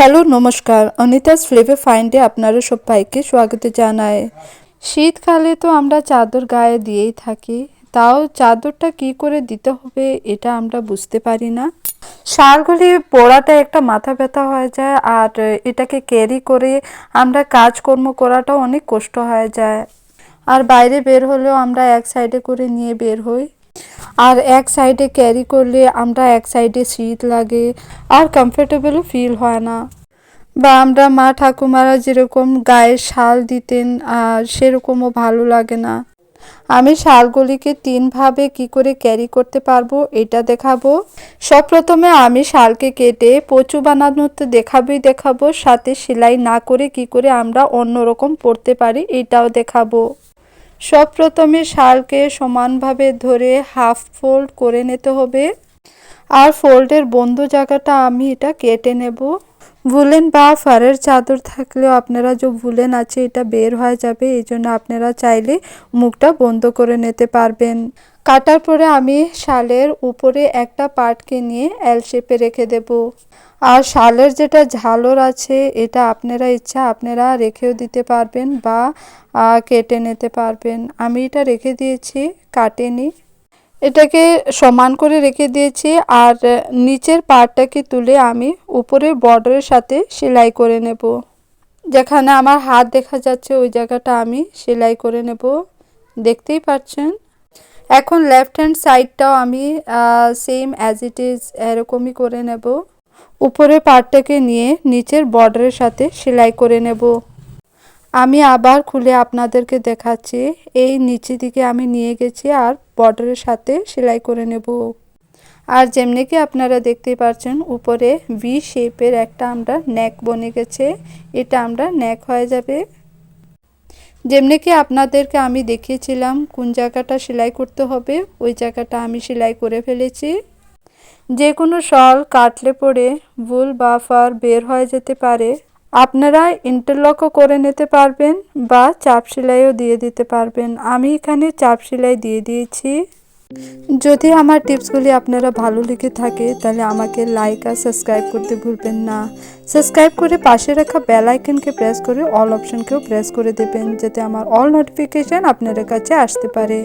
Hello, নমস্কার। Anita's flavour ফাইন্ডে আপনারা সবাইকে স্বাগত জানাই। শীতকালে তো আমরা চাদর গায়ে দিয়েই থাকি। তাও চাদরটা কি করে দিতে হবে এটা আমরা বুঝতে পারি না। শালগুলি পড়াটা একটা মাথা ব্যথা হয়ে যায় আর এটাকে ক্যারি করে আমরা কাজকর্ম করাটাও অনেক কষ্ট হয়ে যায়। আর বাইরে বের হলেও আমরা এক সাইডে করে নিয়ে বের হই। আর এক সাইডে ক্যারি করলে আমরা এক সাইডে শীত লাগে, আর কমফোর্টেবলও ফিল হয় না। বা আমরা মা ঠাকুমারা যেরকম গায়ে শাল দিতেন, আর সেরকমও ভালো লাগে না। আমি শালগুলিকে তিনভাবে কি করে ক্যারি করতে পারব, এটা দেখাবো। সব প্রথমে আমি শালকে কেটে পচু বানানোতে দেখাবোই দেখাবো, সাথে সেলাই না করে কি করে আমরা অন্যরকম পরতে পারি, এটাও দেখাবো। সব প্রথমে শালকে সমানভাবে ধরে হাফ ফোল্ড করে নিতে হবে। আর ফোল্ডের বন্ধ জায়গাটা আমি এটা কেটে নেব। ভুলেন বা ফারের চাদর থাকলেও আপনারা যে ভুলেন আছে, এটা বের হয়ে যাবে। এই জন্য আপনারা চাইলে মুখটা বন্ধ করে নিতে পারবেন। কাটার পরে আমি শালের উপরে একটা পার্টকে নিয়ে এল শেপে রেখে দেব। আর শালের যেটা ঝালর আছে, এটা আপনারা ইচ্ছা আপনারা রেখেও দিতে পারবেন বা কেটে নিতে পারবেন। আমি এটা রেখে দিয়েছি, কাটেনি। এটাকে সমান করে রেখে দিয়েছি আর নিচের পার্টটাকে তুলে আমি উপরের বর্ডারের সাথে সেলাই করে নেব। যেখানে আমার হাত দেখা যাচ্ছে, ওই জায়গাটা আমি সেলাই করে নেব। দেখতেই পাচ্ছেন? এখন লেফট হ্যান্ড সাইডটাও আমি সেম অ্যাজ ইট ইজ এরকমই করে নেব। উপরের পার্টটাকে নিয়ে নিচের বর্ডারের সাথে সেলাই করে নেব। আমি আবার খুলে আপনাদেরকে দেখাচ্ছি, এই নিচে দিকে আমি নিয়ে গেছি আর বর্ডারের সাথে সেলাই করে নেব। আর যেমনি কি আপনারা দেখতেই পাচ্ছেন উপরে ভি শেপের একটা আমরা নেক বনে গেছে, এটা আমরা নেক হয়ে যাবে। যেমনি কি আপনাদেরকে আমি দেখিয়েছিলাম কোন জায়গাটা সেলাই করতে হবে, ওই জায়গাটা আমি সেলাই করে ফেলেছি। যে কোনো শল কাটলে পরে ভুল বা ফার বের হয়ে যেতে পারে। আপনারা ইন্টারলকও করে নিতে পারবেন বা চাপ সেলাইও দিয়ে দিতে পারবেন। আমি এখানে চাপ সেলাই দিয়ে দিয়েছি। যদি আমার টিপসগুলি আপনারা ভালো লেগে থাকে, তাহলে আমাকে লাইক আর সাবস্ক্রাইব করতে ভুলবেন না। সাবস্ক্রাইব করে পাশে রাখা বেল আইকনকে প্রেস করে অল অপশনকেও প্রেস করে দেবেন, যাতে আমার অল নোটিফিকেশন আপনাদের কাছে আসতে পারে।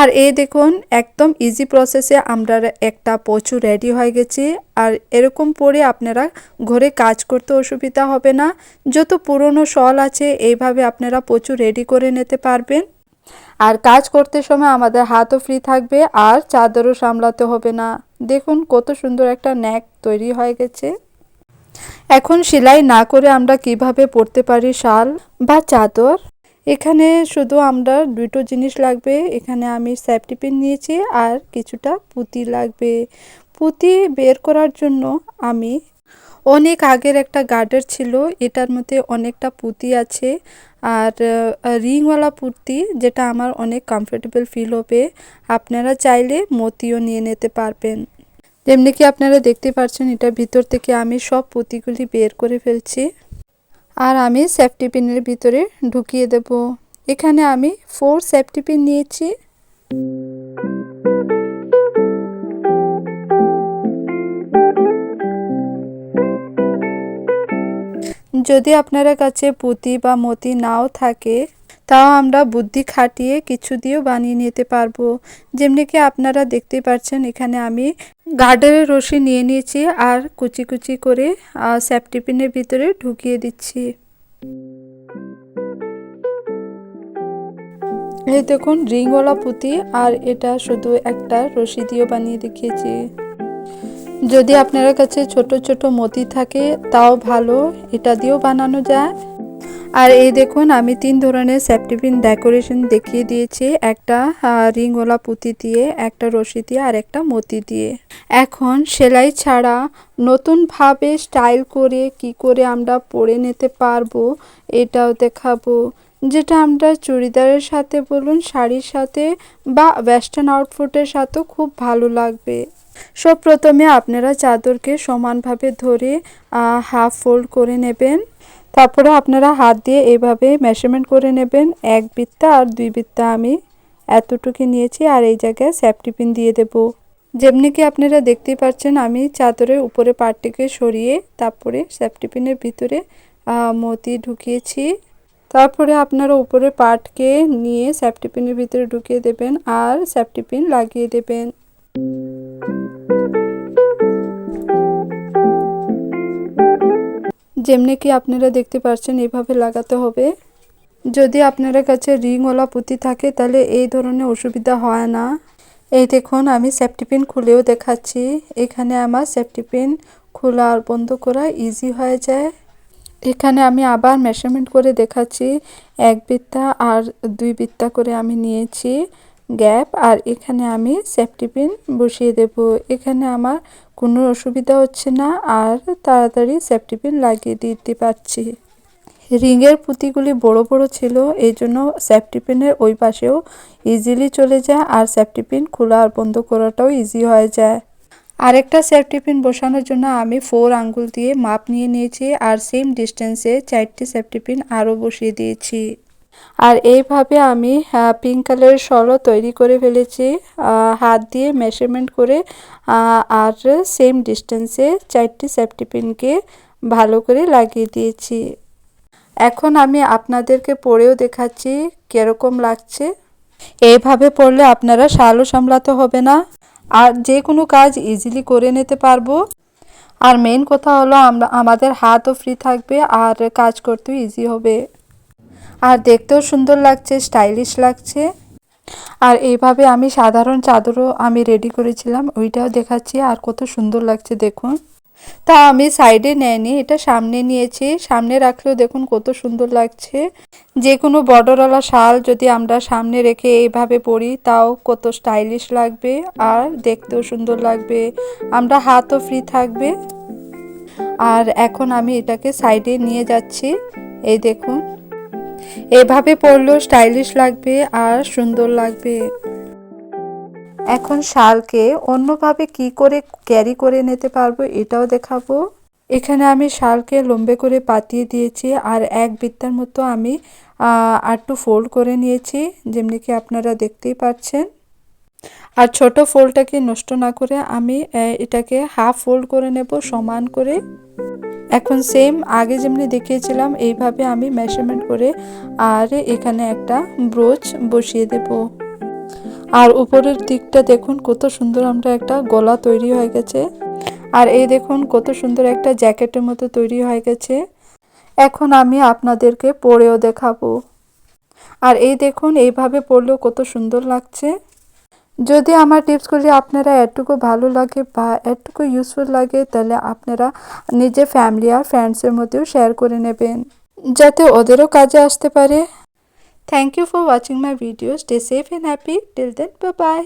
আর এই দেখুন, একদম ইজি প্রসেসে আমরা একটা পচু রেডি হয়ে গেছি, আর এরকম পরে আপনারা ঘরে কাজ করতে অসুবিধা হবে না। যত পুরনো শল আছে, এইভাবে আপনারা পচু রেডি করে নিতে পারবেন। আর কাজ করতে সময় আমাদের হাতও ফ্রি থাকবে, আর চাদরও সামলাতে হবে না। দেখুন কত সুন্দর একটা ন্যাক তৈরি হয়ে গেছে। এখন সেলাই না করে আমরা কীভাবে পরতে পারি শাল বা চাদর? এখানে শুধু আমরা দুটো জিনিস লাগবে। এখানে আমি সেফটি পিন নিয়েছি আর কিছুটা পুঁতি লাগবে। পুঁতি বের করার জন্য আমি অনেক আগের একটা গার্ডার ছিল, এটার মধ্যে অনেকটা পুঁতি আছে। আর রিংওয়ালা কুর্তি যেটা আমার অনেক কমফোর্টেবল ফিল হবে, আপনারা চাইলে মতিও নিয়ে নিতে পারবেন। যেমনি কি আপনারা দেখতে পাচ্ছেন এটা ভিতর থেকে আমি সব পুঁতিগুলি বের করে ফেলছি। আর আমি সেফটি পিনের ভিতরে ঢুকিয়ে দেব। এখানে আমি ফোর সেফটি পিন নিয়েছি। যদি আপনারা কাছে পুঁতি বা মতি নাও থাকে, তাও আমরা বুদ্ধি খাটিয়ে কিছু দিয়েও বানিয়ে নিতে পারব। যেমনি কি আপনারা দেখতে পাচ্ছেন এখানে আমি গার্ডারের রশি নিয়ে নিয়েছি আর কুচি কুচি করে সেফটি পিনের ভিতরে ঢুকিয়ে দিচ্ছি। এই দেখুন, রিংওয়ালা পুঁতি আর এটা শুধু একটা রশি দিয়েও বানিয়ে দেখিয়েছি। যদি আপনার কাছে ছোট ছোট মতি থাকে, তাও ভালো। এটা দিয়েও বানানো যায়। আর এই দেখুন, আমি তিন ধরনের সেপ্টিপিন ডেকোরেশন দেখিয়ে দিয়েছি। একটা রিংওয়ালা পুঁতি দিয়ে, একটা রশি দিয়ে, আর একটা মতি দিয়ে। এখন সেলাই ছাড়া নতুনভাবে স্টাইল করে কি করে আমরা পরে নিতে পারব, এটাও দেখাবো। যেটা আমরা চুড়িদারের সাথে বলুন, শাড়ির সাথে বা ওয়েস্টার্ন আউটফুটের সাথেও খুব ভালো লাগবে। সব প্রথমে আপনারা চাদরকে সমানভাবে ধরে হাফ ফোল্ড করে নেবেন। তারপরে আপনারা হাত দিয়ে এইভাবে মেজারমেন্ট করে নেবেন। এক বিত্তা আর দুই বিত্তা আমি এতটুকু নিয়েছি আর এই জায়গায় সেফটি দিয়ে দেব। যেমনি কি আপনারা দেখতেই পাচ্ছেন, আমি চাদরের উপরে পাটটিকে সরিয়ে তারপরে সেফটি ভিতরে মতি ঢুকিয়েছি। তারপরে আপনারা উপরে পাটকে নিয়ে সেফটি ভিতরে ঢুকিয়ে দেবেন আর সেফটি লাগিয়ে দেবেন। যেমনি কি আপনারা দেখতে পাচ্ছেন এভাবে লাগাতে হবে। যদি আপনার কাছে রিংওয়ালা পুঁতি থাকে, তাহলে এই ধরনের অসুবিধা হয় না। এই দেখুন, আমি সেফটি পিন খুলেও দেখাচ্ছি। এখানে আমার সেফটি পিন খোলা আর বন্ধ করা ইজি হয়ে যায়। এখানে আমি আবার মেজারমেন্ট করে দেখাচ্ছি। এক বিত্তা আর দুই বিত্তা করে আমি নিয়েছি। গ্যাপ আর এখানে আমি সেফটি পিন বসিয়ে দেব। এখানে আমার কোনো অসুবিধা হচ্ছে না আর তাড়াতাড়ি সেফটি পিন লাগিয়ে দিতে পারছি। রিংয়ের পুঁতিগুলি বড় বড় ছিল এই জন্য সেফটি পিনের ওই পাশেও ইজিলি চলে যায় আর সেফটি পিন খোলা আর বন্ধ করাটাও ইজি হয়ে যায়। আরেকটা সেফটি পিন বসানোর জন্য আমি ফোর আঙ্গুল দিয়ে মাপ নিয়ে নিয়েছি আর সেম ডিস্টেন্সে চারটি সেফটি পিন আরও বসিয়ে দিয়েছি। আর এইভাবে আমি পিঙ্ক কালারের শলও তৈরি করে ফেলেছি। হাত দিয়ে মেজারমেন্ট করে আর সেম ডিস্টেন্সে চারটি সেফটি পিনকে ভালো করে লাগিয়ে দিয়েছি। এখন আমি আপনাদেরকে পড়েও দেখাচ্ছি কীরকম লাগছে। এইভাবে পড়লে আপনারা শালও সামলাতে হবে না। আর যে কোনো কাজ ইজিলি করে নিতে পারব। আর মেন কথা হলো আমরা, আমাদের হাতও ফ্রি থাকবে আর কাজ করতেও ইজি হবে। আর দেখতেও সুন্দর লাগছে স্টাইলিশ লাগছে। আর এইভাবে আমি সাধারণ চাদরও আমি রেডি করেছিলাম, ওইটাও দেখাচ্ছি আর কত সুন্দর লাগছে দেখুন। তা আমি সাইডে নেয়নি, এটা সামনে নিয়েছি, সামনে রাখলেও দেখুন কত সুন্দর লাগছে। যে কোনো বর্ডারওয়ালা শাল যদি আমরা সামনে রেখে এইভাবে পরি, তাও কত স্টাইলিশ লাগবে আর দেখতেও সুন্দর লাগবে। আমরা হাতও ফ্রি থাকবে। আর এখন আমি এটাকে সাইডে নিয়ে যাচ্ছি, এই দেখুন। এভাবে পরলেও স্টাইলিশ লাগবে আর সুন্দর লাগবে। এখন শালকে অন্যভাবে কি করে ক্যারি করে নিতে পারব এটাও দেখাবো। এখানে আমি শালকে লম্বে করে পাতিয়ে দিয়েছি আর এক বৃত্তার মতো আমি আটটু ফোল্ড করে নিয়েছি, যেমনি কি আপনারা দেখতেই পাচ্ছেন। আর ছোট ফোল্ডটাকে নষ্ট না করে আমি এটাকে হাফ ফোল্ড করে নেব সমান করে। এখন সেম আগে যেমনি দেখিয়েছিলাম, এইভাবে আমি মেজারমেন্ট করে আর এখানে একটা ব্রোচ বসিয়ে দেব। আর উপরের দিকটা দেখুন, কত সুন্দর আমরা একটা গলা তৈরি হয়ে গেছে। আর এই দেখুন, কত সুন্দর একটা জ্যাকেটের মতো তৈরি হয়ে গেছে। এখন আমি আপনাদেরকে পরেও দেখাবো। আর এই দেখুন, এইভাবে পরলেও কত সুন্দর লাগছে। যদি আমার টিপসগুলি আপনারা এটুকু ভালো লাগে বা এটুকু ইউজফুল লাগে, তাহলে আপনারা নিজের ফ্যামিলি আর ফ্রেন্ডসের মধ্যেও শেয়ার করে নেবেন। যাতে ওদেরও কাজে আসতে পারে। Thank you for watching my video stay safe and happy till then bye